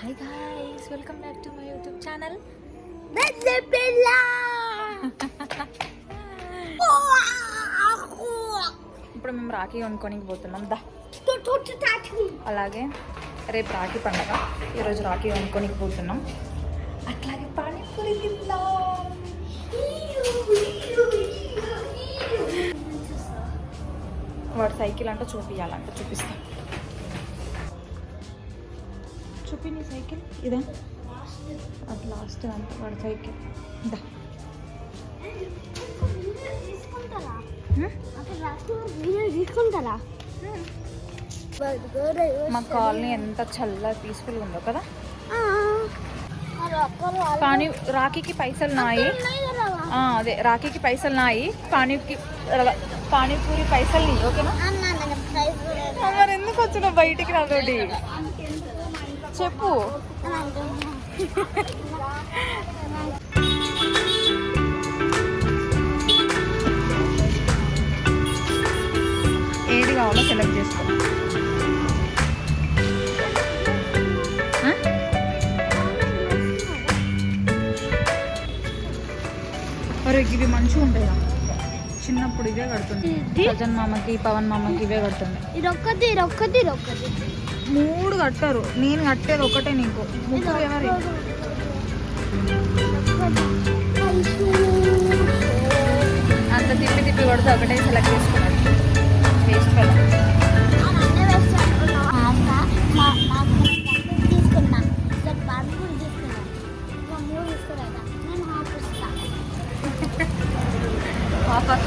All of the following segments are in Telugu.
Hi guys welcome back to my YouTube channel ఇప్పుడు మేము రాఖీ కొనుక్కోనికి పోతున్నాం. దా. అలాగే రేపు రాఖీ పండగ. ఈరోజు రాఖీ కొనుక్కోనికి పోతున్నాం. అట్లాగే పానీపూరి తిందాం. వాడు సైకిల్ అంటే చూపించాలంట చూపిస్తా. చూపి నీ సైకిల్. ఇదా. అది లాస్ట్ అంత వాడి సైకిల్. ఇదా తీసుకుంటారా? మా కాలనీ ఎంత చల్లగా పీస్ఫుల్గా ఉందో కదా? పానీ రాఖీకి పైసలు నాయి. అదే. రాఖీకి పైసలు నాయి. పానీకి పానీపూరి పైసలు నీ ఓకేనా? మరి ఎందుకు వచ్చిన బయటికి నాతోటి చెప్పు. ఏది కావాలో సెలెక్ట్ చేసుకో. ఇవి మంచిగా ఉంటాయి? చిన్నప్పుడు ఇవే కడుతుంది ఇది? సజన్ మామకి పవన్ మామకి ఇవే కడుతుంది ఇదొక్కటి ఇదొక్కటి ఇదొక్కటి. మూడు కట్టారు. నేను కట్టేది ఒకటే నీకు. ముగ్గురు ఎవరి? అంత తిప్పి తిప్పి కొడితే ఒకటే సెలెక్ట్ చేసుకున్నాడు వేస్ట్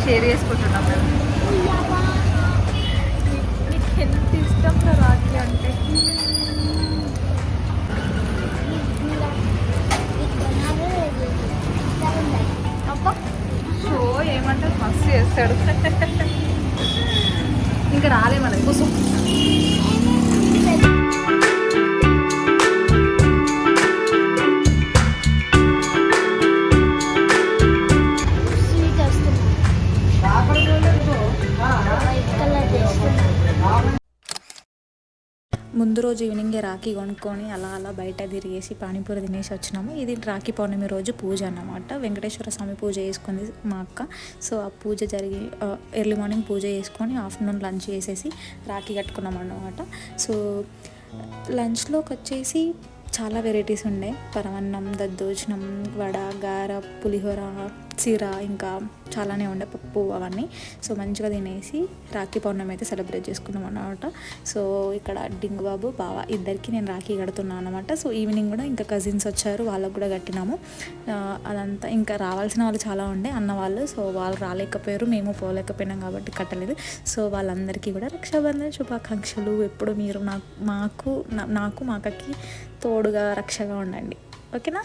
షేర్ చేసుకుంటున్నాం మేము. నీకు ఎంత రాఖీ అంటే? అబ్బా! షో ఏమంటారు మస్తు చేస్తాడు. ఇంకా రాలే మనకి కూర్చో ముందు రోజు ఈవినింగే రాఖీ కొనుక్కొని అలా అలా బయట తిరిగేసి పానీపూరి తినేసి వచ్చినాము. ఇది రాఖీ పౌర్ణమి రోజు పూజ అన్నమాట. వెంకటేశ్వర స్వామి పూజ చేసుకుంది మా అక్క. సో ఆ పూజ జరిగి ఎర్లీ మార్నింగ్ పూజ చేసుకొని ఆఫ్టర్నూన్ లంచ్ చేసేసి రాఖీ కట్టుకున్నాం అన్నమాట. సో లంచ్లోకి వచ్చేసి చాలా వెరైటీస్ ఉండే. పరమన్నం దద్దోజనం వడ గార పులిహోర చీర ఇంకా చాలానే ఉండే పప్పు అవన్నీ. సో మంచిగా తినేసి రాఖీ పౌర్ణమి అయితే సెలబ్రేట్ చేసుకున్నాం అనమాట సో ఇక్కడ డింగు బాబు బావ ఇద్దరికి నేను రాఖీ కడుతున్నాను అనమాట సో ఈవినింగ్ కూడా ఇంకా కజిన్స్ వచ్చారు వాళ్ళకు కూడా కట్టినాము. అదంతా ఇంకా రావాల్సిన వాళ్ళు చాలా ఉండే అన్న వాళ్ళు. సో వాళ్ళు రాలేకపోయారు మేము పోలేకపోయినాం కాబట్టి కట్టలేదు. సో వాళ్ళందరికీ కూడా రక్షాబంధన శుభాకాంక్షలు. ఎప్పుడు మీరు నాకు మాకు నాకు మా అక్కకి తోడుగా రక్షగా ఉండండి. ఓకేనా?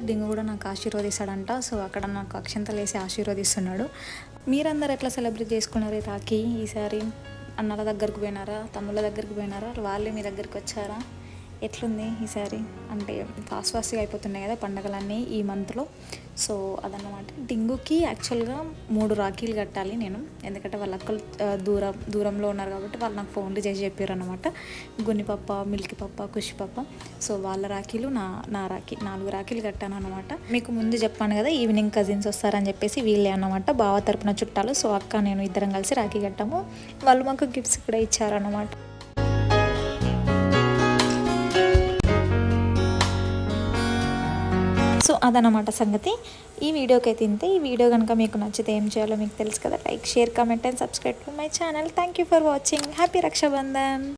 డింగు కూడా నాకు ఆశీర్వదిస్తాడంట. సో అక్కడ నాకు అక్షంతలు వేసి ఆశీర్వదిస్తున్నాడు. మీరందరూ ఎట్లా సెలబ్రేట్ చేసుకున్నారు రాఖీ ఈసారి అన్నల దగ్గరికి పోయినారా? తమ్ముళ్ళ దగ్గరికి పోయినారా? వాళ్ళే మీ దగ్గరికి వచ్చారా? ఎట్లుంది ఈసారి అంటే ఫాస్ట్ ఫాస్ట్గా అయిపోతున్నాయి కదా పండగలన్నీ ఈ మంత్లో. సో అదన్నమాట. డింగుకి యాక్చువల్గా మూడు రాఖీలు కట్టాలి నేను. ఎందుకంటే వాళ్ళ అక్కలు దూరం దూరంలో ఉన్నారు కాబట్టి వాళ్ళు నాకు ఫోన్లు చేసి చెప్పారు అనమాట గునిపప్ప మిల్కి పప్ప కుషి పప్ప సో వాళ్ళ రాఖీలు నా నా రాఖీ నాలుగు రాఖీలు కట్టాను అనమాట మీకు ముందు చెప్పాను కదా ఈవినింగ్ కజిన్స్ వస్తారని చెప్పేసి వీళ్ళే అన్నమాట. బావ తరపున చుట్టాలు. సో అక్క నేను ఇద్దరం కలిసి రాఖీ కట్టాము. వాళ్ళు మాకు గిఫ్ట్స్ కూడా ఇచ్చారన్నమాట. సో అదనమాట సంగతి. ఈ వీడియోకి అయితే ఇంతే. ఈ వీడియో కనుక మీకు నచ్చితే ఏం చేయాలో మీకు తెలుసు కదా. Like share comment and subscribe to my channel. Thank you for watching happy Rakshabandhan